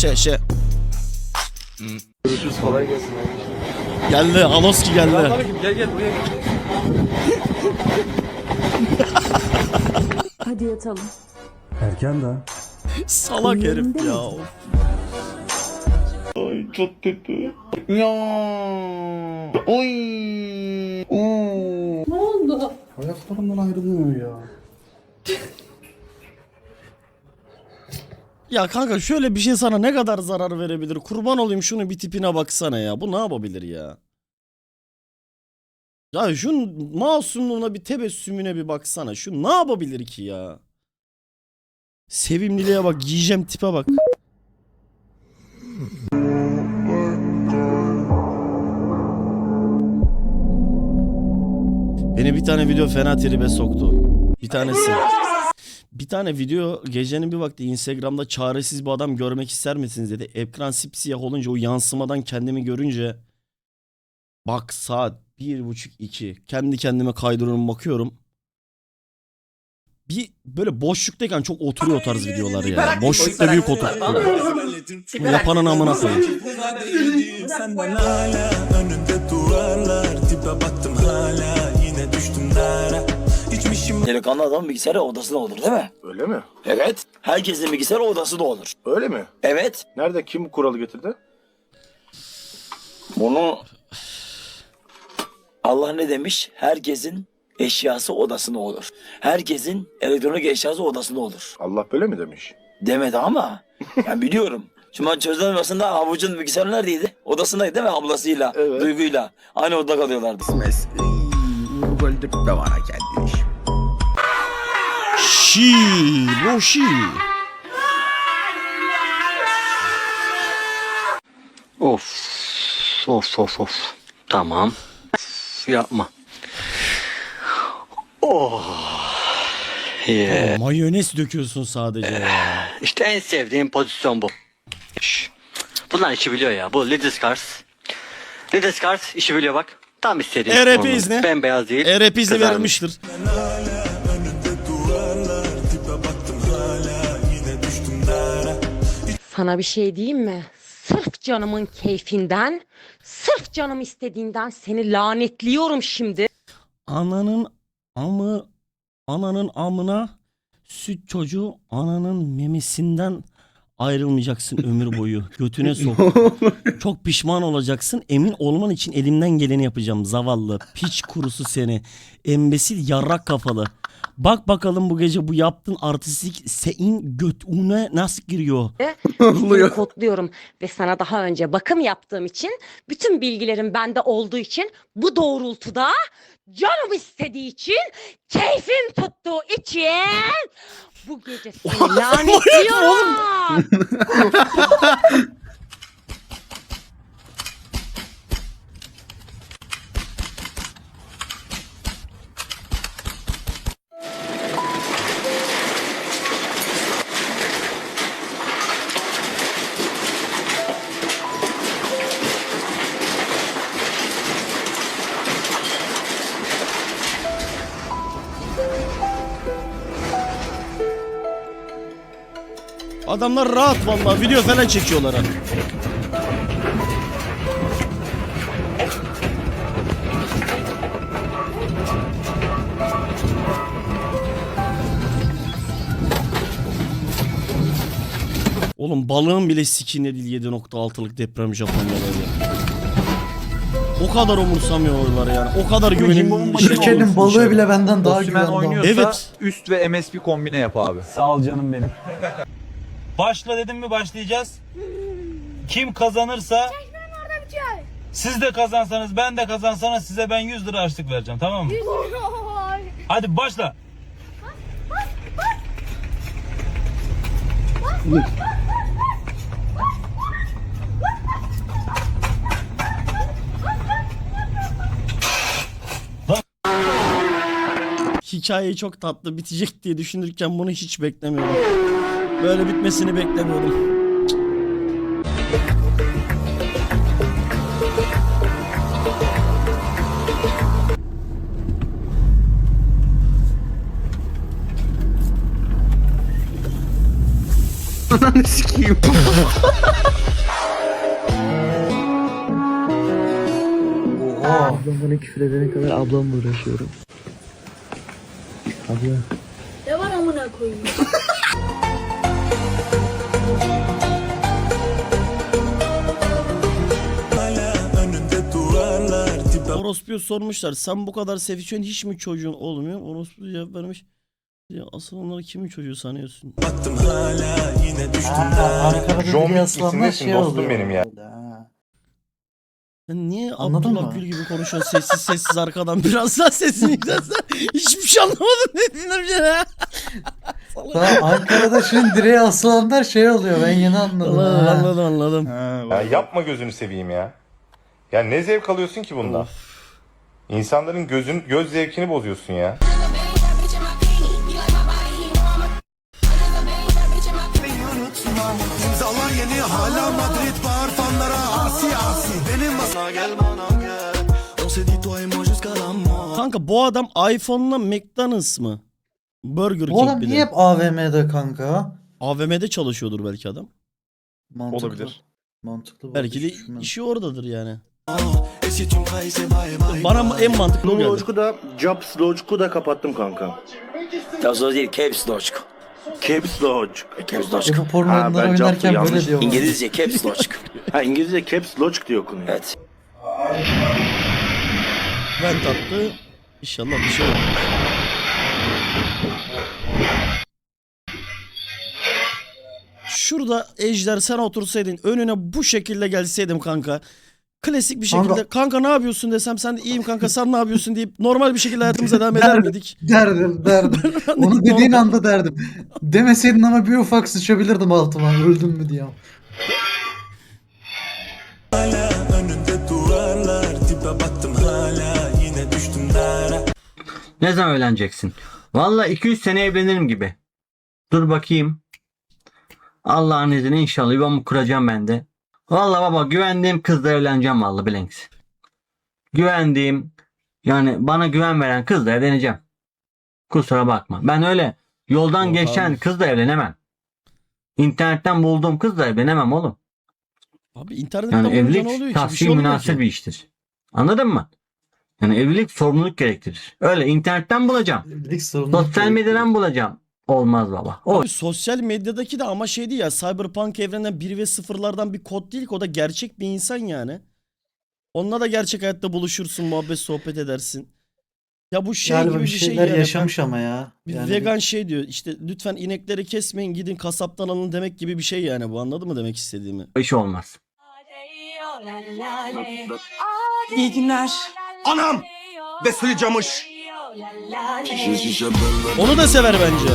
Şey şey. Geldi Aloski geldi. Gel gel buraya gel. Hadi yatalım. Erken daha. Salak herif ya. Ay çok kötü. Ya. Oy. Oo. Ne oldu? Hayatlarımdan ayrılıyor ya. Ya kanka şöyle bir şey sana ne kadar zarar verebilir? Kurban olayım şunu bir tipine baksana ya. Bu ne yapabilir ya? Ya şunun masumluğuna bir tebessümüne bir baksana. Şu ne yapabilir ki ya? Sevimliliğe bak, giyeceğim tipe bak. Beni bir tane video fena tribe soktu. Bir tanesi. Bir tane video gecenin bir vakti Instagram'da çaresiz bir adam görmek ister misiniz dedi. Ekran sipsiyah olunca o yansımadan kendimi görünce bak saat bir buçuk iki kendi kendime kaydırıyorum bakıyorum. Bir böyle boşluktayken çok oturuyor o tarz videolar ya. Boşlukta büyük otur. Yapanın amına koyayım. Senden hala önünde duvarlar Tipe baktım Delikanlı adam bilgisayarı odasında olur değil mi? Öyle mi? Evet. Herkesin bilgisayarı odasında olur. Öyle mi? Evet. Nerede kim bu kuralı getirdi? Bunu Allah ne demiş? Herkesin eşyası odasında olur. Herkesin elektronik eşyası odasında olur. Allah böyle mi demiş? Demedi ama ben biliyorum. Şimdi ben çözülen arasında havucun bilgisayarı neredeydi? Odasındaydı değil mi ablasıyla, Evet. duyguyla. Aynı odada kalıyorlardı. Şi, Roşi. Of. Of of of. Tamam. Yapma. Oh. Yeah. Mayonez döküyorsun sadece ya. İşte en sevdiğim pozisyon bu. Şş. Bunlar işi biliyor ya. Bu. Lidl Scars işi biliyor bak. Tam istediğim. ERP izni. Bembeyaz değil. ERP izni kızarmış. verilmiştir. Sana bir şey diyeyim mi? Sırf canımın keyfinden, sırf canım istediğinden seni lanetliyorum şimdi. Ananın amı ananın amına süt çocuğu ananın memesinden ayrılmayacaksın ömür boyu. Götüne sok. Çok pişman olacaksın. Emin olman için elimden geleni yapacağım. Zavallı piç kurusu seni. Embesil yarrak kafalı. Bak bakalım bu gece bu yaptığın artistik senin götüne nasıl giriyor? Seni kodluyorum ve sana daha önce bakım yaptığım için, bütün bilgilerim bende olduğu için, bu doğrultuda canım istediği için, keyfim tuttuğu için bu gece seni lanetliyorum. Adamlar rahat vallahi video falan çekiyorlar ha. Oğlum balığın bile sikinde değil 7.6'lık deprem Japonya'da ya. O kadar umursamıyorlar yani. O kadar güvenim Türkiye'nin balığı bile benden daha güvenli. oynuyorsa Evet. üst ve MSP kombine yap abi. Sağ ol canım benim. Başla dedim mi başlayacağız. Kim kazanırsa Çeşmenin orada bitiyor. siz de kazansanız ben de kazansanız size ben 100 lira harçlık vereceğim tamam mı? Oy. Hadi başla. Hikaye çok tatlı bitecek diye düşünürken bunu hiç beklemiyordum. Böyle bitmesini beklemiyordum. Ananı sikeyim. Oha. Ablam bana küfür edene kadar ablamla uğraşıyorum. Abla. Ne var amına koyayım? Orospu'ya sormuşlar. Sen bu kadar sevişiyorsun hiç mi çocuğun olmuyor? Orospu cevap vermiş. Ya asıl onları kimin çocuğu sanıyorsun? baktım hala yine düştüm Ankara'da John Wick isimlisin, şey dostum benim ya. Ha. Sen niye Anladın Abdullah mı? Gül gibi konuşuyorsun sessiz sessiz arkadan biraz daha sesini yükselsen hiçbir şey anlamadım dediğin bir şey. Daha Ankara'da şimdi direğe asılanlar şey oluyor ben yeni anladım. Anladım ha. anladım anladım. Ya yapma gözünü seveyim ya. Ya ne zevk alıyorsun ki bundan? İnsanların gözün göz zevkini bozuyorsun ya. İmzalar yeni hala Madrid bağır fanlara asi asi Benim gel bana gel On s'est dit toi et moi jusqu'à la mort Kanka bu adam iPhone'la McDonald's mı? Burger Bu adam King niye hep AVM'de kanka? AVM'de çalışıyordur belki adam. Mantıklı. Olabilir. Mantıklı. bu Belki de düşünmem. işi oradadır yani. Bana en mantıklı o geldi. Lojku da, Jobs Lojku da kapattım kanka. Tabii değil Caps Lock. Caps Lodge. Caps Lock. bu porno Ha, oyunları ben oynarken Jobs'u böyle yanlış- diyor. İngilizce Caps Lock. Ha İngilizce Caps Lodge diye okunuyor. evet. Vent attı. İnşallah bir şey olur. Şurada Ejder sen otursaydın önüne bu şekilde gelseydim kanka. Klasik bir şekilde Kanka- kanka, ne yapıyorsun desem sen de iyiyim kanka sen ne yapıyorsun deyip normal bir şekilde hayatımıza devam eder miydik? Derdim derdim. Onu dediğin anda derdim. Demeseydin ama bir ufak sıçabilirdim altıma. Öldüm mü diye. Hala önünde duvarlar Tipe baktım hala yine düştüm dara Ne zaman evleneceksin? Valla 2-3 sene evlenirim gibi. Dur bakayım. Allah'ın izniyle inşallah yuvamı kuracağım ben de. Valla baba güvendiğim kızla evleneceğim valla Blanks. Güvendiğim yani bana güven veren kızla evleneceğim. Kusura bakma. Ben öyle yoldan Yok geçen abi. kızla evlenemem. İnternetten bulduğum kızla evlenemem oğlum. Abi internette Yani bulunca ne evlilik oluyor ki? Bir şey münasır ki. bir iştir. Anladın mı? Yani evlilik sorumluluk gerektirir. Öyle internetten bulacağım. Evlilik sorunu. Sosyal medyadan bulacağım. Olmaz baba. O Abi sosyal medyadaki de ama şeydi ya Cyberpunk evreninden 1 ve 0'lardan bir kod değil ki o da gerçek bir insan yani. Onunla da gerçek hayatta buluşursun, muhabbet sohbet edersin. Ya bu şey Galiba gibi bir bir şey şeyler yani. yaşamış ama ya. Bir Yani vegan şey diyor işte lütfen inekleri kesmeyin gidin kasaptan alın demek gibi bir şey yani bu anladın mı demek istediğimi? iş olmaz. İyi günler. Anam! Besli camış Onu da sever bence.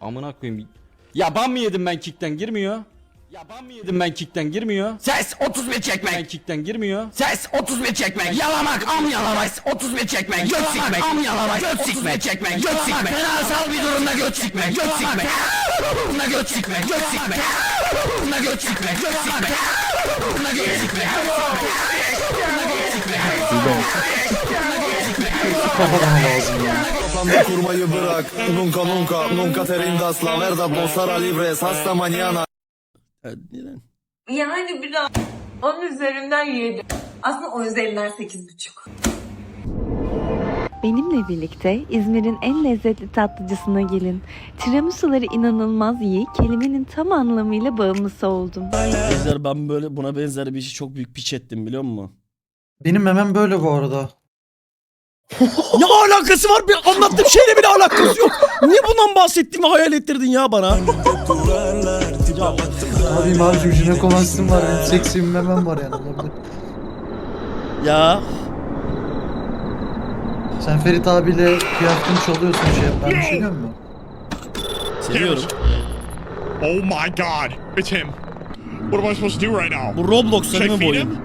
Amına koyayım. Ya ban mı yedim ben kickten girmiyor. Ya ban mı yedim ben kickten? Girmiyor. Ses 31 çekmek. Ben kickten girmiyor. Ses 31 çekmek. Yalamak am yalamak. 31 çekmek. Göt sikmek. am yalamak. Göt sikmek. çekmek. Göt sikmek. Fenasal bir durumda göt sikmek. Göt sikmek. Buna göt sikmek. Göt sikmek. Buna göt sikmek. Göt sikmek. Buna göt sikmek. Kafadan lazım ya. Kafamda kurmayı bırak. Nunca nunca Nunca te rindas. La verdad libres Hasta mañana Ya neden? Yani biraz onun üzerinden yedi. Aslında onun üzerinden sekiz buçuk. Benimle birlikte İzmir'in en lezzetli tatlıcısına gelin. Tiramisuları inanılmaz iyi, kelimenin tam anlamıyla bağımlısı oldum. Ejder ben böyle buna benzer bir şey çok büyük piç ettim biliyor musun? Benim memem böyle bu arada. ne alakası var? Bir anlattığım şeyle bile alakası yok. Niye bundan bahsettiğimi hayal ettirdin ya bana? Baktım Abi abicim jinekomastim var. Benim seksi bir memem var yani. olabilir. Ya Sen Ferit abiyle kıyafetini çalıyorsun şey yap. Ben bir şey diyor mu? Seviyorum. Oh my god, it's him. What am I supposed to do right now? Bu Roblox'ta değil mi bu oyun?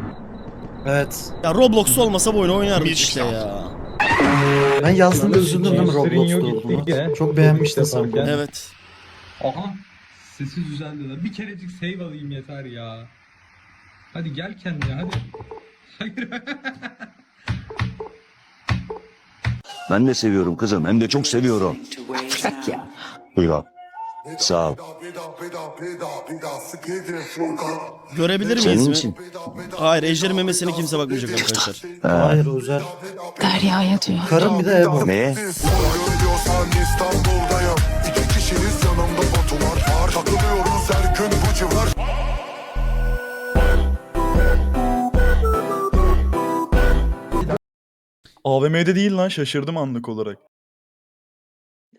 Evet. Ya Roblox olmasa bu oyunu oynardık işte ya. Ben yazdığımda üzüldüm değil mi Roblox'ta olduğunu? Çok beğenmiştin sen bunu. Evet. Aha. Sesi düzendiler. Bir kerecik save alayım yeter ya. Hadi gel kendine hadi. Hayır. Ben de seviyorum kızım, hem de çok seviyorum. Buyur abi. Sağ ol. Görebilir miyiz Senin mi? için. Hayır ejderin memesine kimse bakmayacak arkadaşlar. Hayır özel. Derya'ya diyor. Karım bir de Ebo. Ne? AVM'de değil lan şaşırdım anlık olarak.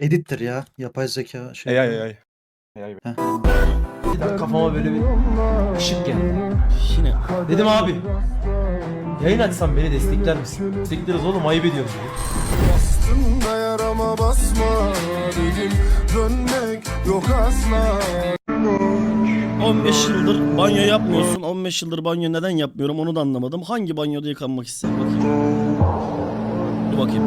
Edittir ya. Yapay zeka şey. Ay ay ay. ay. Heh. Kafama böyle bir ışık geldi. Yine. Dedim abi. Yayın açsam beni destekler misin? Destekleriz oğlum ayıp ediyorsun. 15 yıldır banyo yapmıyorsun. 15 yıldır banyo neden yapmıyorum onu da anlamadım. Hangi banyoda yıkanmak istedim bakayım. Bakayım.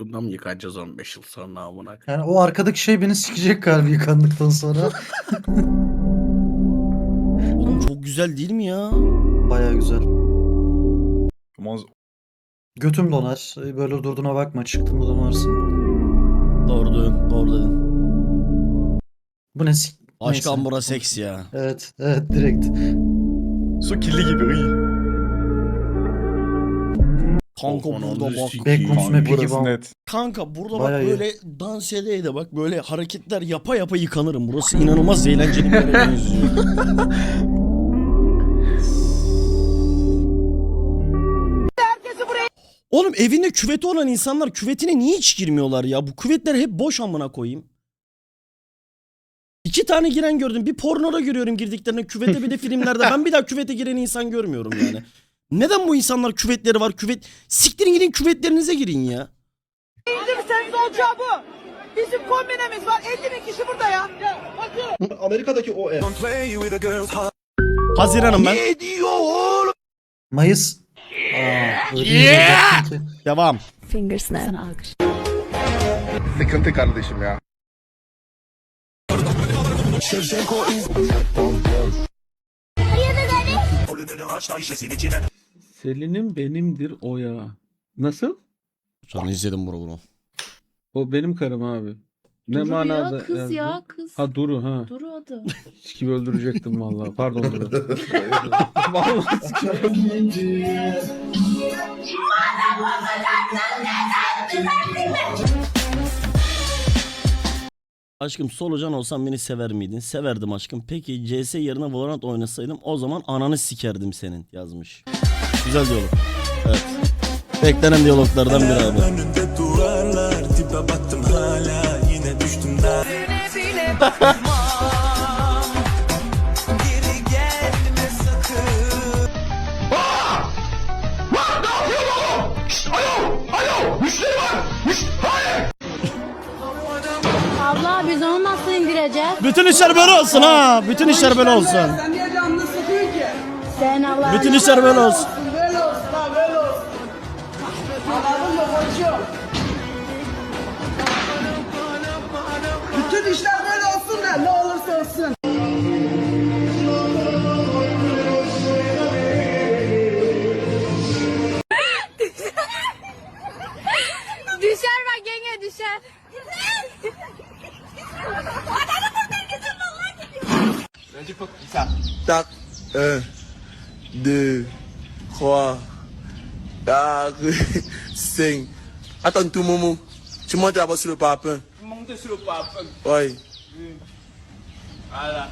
Bundan mı yıkanacağız 15 yıl sonra amına? Yani o arkadaki şey beni sikecek galiba yıkandıktan sonra. Oğlum çok güzel değil mi ya? Baya güzel. Maz- Götüm donar. Böyle durduğuna bakma. Çıktın mı donarsın. Doğru dedin. Doğru dedin. Bu ne sik... Aşk Neyse. ambura seks ya. Evet. Evet direkt. Su kirli gibi. iy. Kanka burada bak. Backroom map'i gibi. Burası net. Kanka burada Bayağı bak iyi. böyle dans edeye de bak böyle hareketler yapa yapa yıkanırım. Burası inanılmaz eğlenceli bir yere benziyor. Oğlum evinde küveti olan insanlar küvetine niye hiç girmiyorlar ya? Bu küvetler hep boş amına koyayım. İki tane giren gördüm. Bir pornoda görüyorum girdiklerine küvete bir de filmlerde. Ben bir daha küvete giren insan görmüyorum yani. Neden bu insanlar küvetleri var? Küvet siktirin gidin küvetlerinize girin ya. İndirsen olacağı bu. Bizim kombinemiz var. 50 bin kişi burada ya. Amerika'daki o ev. Haziran'ım ben. Mayıs. Aa, yeah! Devam. Fingersnap. Sıkıntı kardeşim ya. Selin'im benimdir o ya. Nasıl? Sonra izledim bunu bunu. O benim karım abi. Ne Duru manada? ya kız yazdı? ya kız. Ha Duru ha. Duru adı. Sikibi öldürecektim vallahi. Pardon Duru. vallahi sikibi Aşkım solucan olsam beni sever miydin? Severdim aşkım. Peki CS yerine Valorant oynasaydım o zaman ananı sikerdim senin yazmış. Güzel diyalog. Evet. Beklenen diyaloglardan biri abi. Abla biz onu nasıl indireceğiz? Bütün işler böyle olsun ha. Bütün işler böyle olsun. Sen niye canını sıkıyorsun ki? Sen Allah Bütün işler. Böyle olsun Koçum? Bütün işler böyle olsun da ne olursa olsun. Düşer bak yenge düşer. Tak, un, deux, trois, quatre, cinq. Attends tout, Momo. Tu montes d'abord sur le parpaing. Monter sur le parpaing. Oui. Voilà.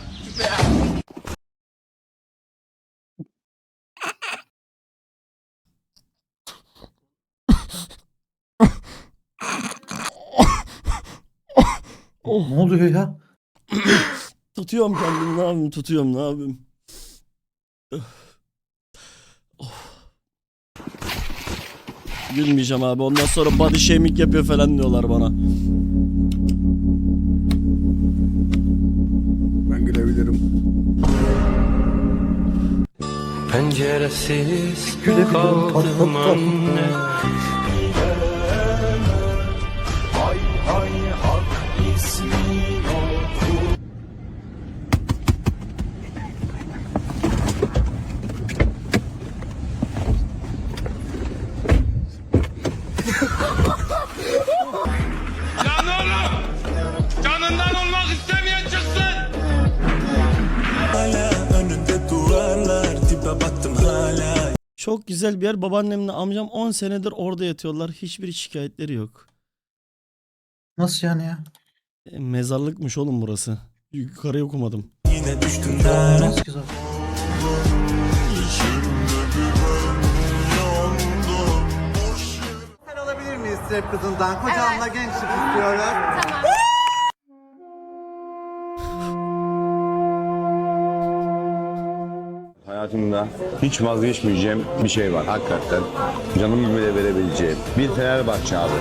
Ne oluyor ya? Tutuyorum kendimi ne yapayım tutuyorum ne yapayım. Oh. Gülmeyeceğim abi. Ondan sonra body shaming yapıyor falan diyorlar bana. Ben gülebilirim. Penceresiz kaldım anne. Güzel bir yer. Babaannemle amcam 10 senedir orada yatıyorlar. Hiçbir şikayetleri yok. Nasıl yani ya? E, mezarlıkmış oğlum burası. Yukarı okumadım. Nasıl ki zaten? Sen olabilir miyiz strip kızından? Kocamla gençlik istiyoruz. Hayatımda hiç vazgeçmeyeceğim bir şey var hakikaten. Canımı bile verebileceğim. Bir Fenerbahçe abi.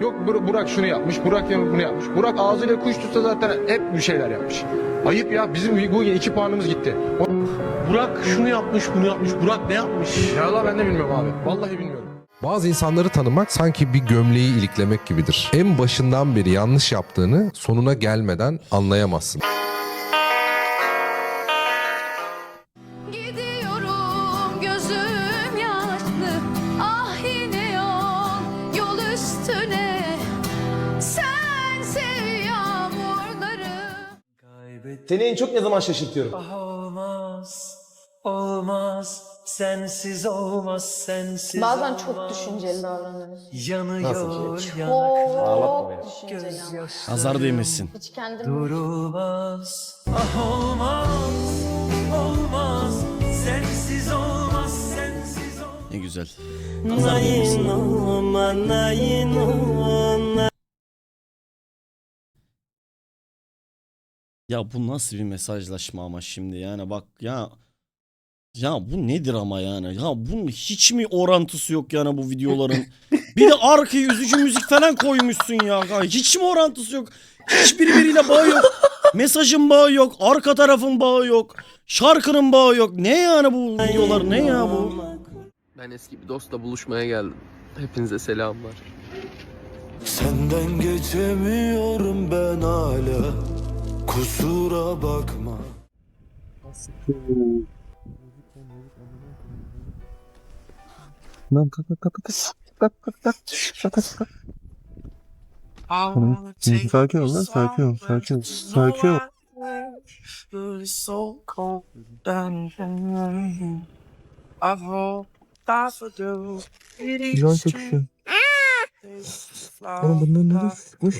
Yok Bur- Burak şunu yapmış, Burak bunu yapmış. Burak ağzıyla kuş tutsa zaten hep bir şeyler yapmış. Ayıp ya bizim bugün iki puanımız gitti. Burak şunu yapmış, bunu yapmış. Burak ne yapmış? Ya Allah ben de bilmiyorum abi. Vallahi bilmiyorum. Bazı insanları tanımak sanki bir gömleği iliklemek gibidir. En başından beri yanlış yaptığını sonuna gelmeden anlayamazsın. Gidiyorum gözüm yaşlı Ah yine yol yol üstüne Sensiz yağmurları Seni en çok ne zaman şaşırtıyorum? Olmaz olmaz sensiz olmaz sensiz Bazen çok düşünceli davranıyorsun. Yanıyor Ağlatma beni. düşünceli ama. Nazar değmesin. Hiç kendim Durulmaz ah olmaz olmaz sensiz olmaz sensiz olmaz Ne güzel. Nazar değmesin. Ya bu nasıl bir mesajlaşma ama şimdi yani bak ya ya bu nedir ama yani? Ya bunun hiç mi orantısı yok yani bu videoların? Bir de arkaya üzücü müzik falan koymuşsun ya. Hiç mi orantısı yok? Hiç birbiriyle bağı yok. Mesajın bağı yok. Arka tarafın bağı yok. Şarkının bağı yok. Ne yani bu videolar? Ne ya bu? Ben eski bir dostla buluşmaya geldim. Hepinize selamlar. Senden geçemiyorum ben hala. Kusura bakma Lan kalk kalk kalk kalk kalk kalk kalk kalk kalk Sakin ol lan sakin ol sakin ol sakin ol. Güzel çekişiyor. Oğlum bunlar nereye sıkmış?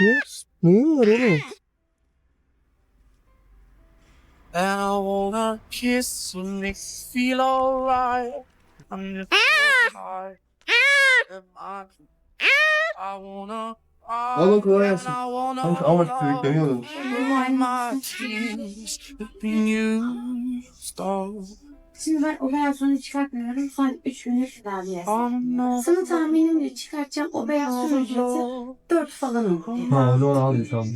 Ne? Neyin var oğlum? And I wanna kiss you make feel alright. I'm high. I wanna Oğlum kolay gelsin. I wanna Kanka ama sürükleniyordum. Şimdi ben o beyaz sonu çıkartmıyorum. Son 3 günlük tedaviye. Sana tahminimle çıkartacağım o beyaz sonu ücreti 4 falan olur. Ha, doğru abi şu an.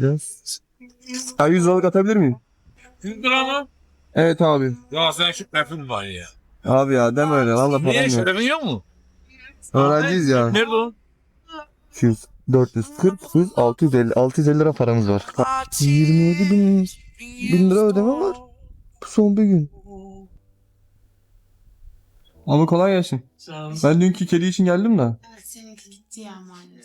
Ya 100 liralık atabilir miyim? 100 lira mı? Evet abi. Ya sen şu şerefin var ya. Abi ya deme öyle. Valla Niye param yok. şerefin yok mu? Öğrenciyiz ya. Nerede o? 200, 440, 100, 650, 650 lira paramız var. 27 bin, bin lira ödeme var. Bu son bir gün. Abi kolay gelsin. Ben dünkü kedi için geldim de. Seninki gitti ya maalesef.